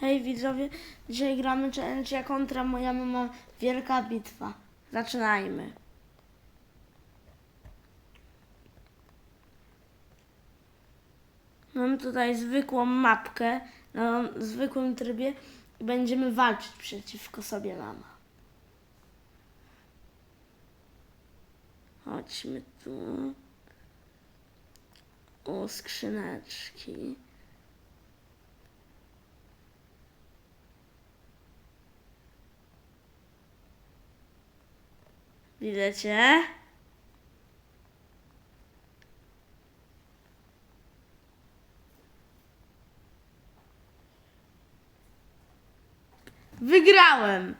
Hej widzowie, dzisiaj gramy challenge kontra moja mama Wielka Bitwa. Zaczynajmy. Mam tutaj zwykłą mapkę na zwykłym trybie i będziemy walczyć przeciwko sobie mama. Chodźmy tu. O, skrzyneczki. Widzicie? Wygrałem!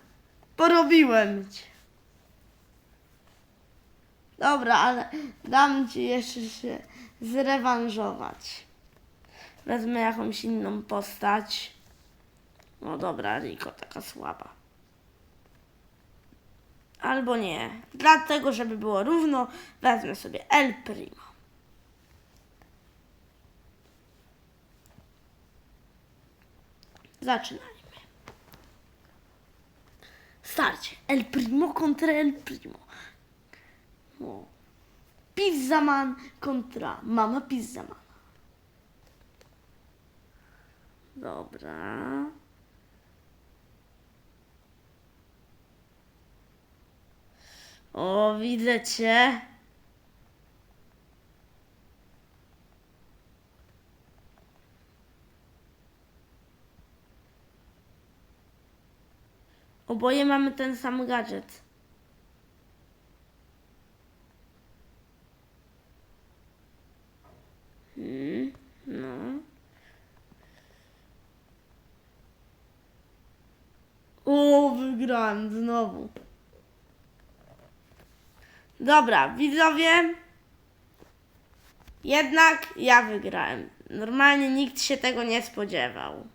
Porobiłem cię. Dobra, ale dam ci jeszcze się zrewanżować. Wezmę jakąś inną postać. No dobra, Riko taka słaba. Albo nie. Dlatego, żeby było równo, wezmę sobie El Primo. Zaczynajmy. Starcie. El Primo kontra El Primo. O. Pizzaman kontra mama Pizzaman. Dobra. O, widzę cię. Oboje mamy ten sam gadżet. Hmm, no. O, wygrałem znowu. Dobra, widzowie. Jednak ja wygrałem. Normalnie nikt się tego nie spodziewał.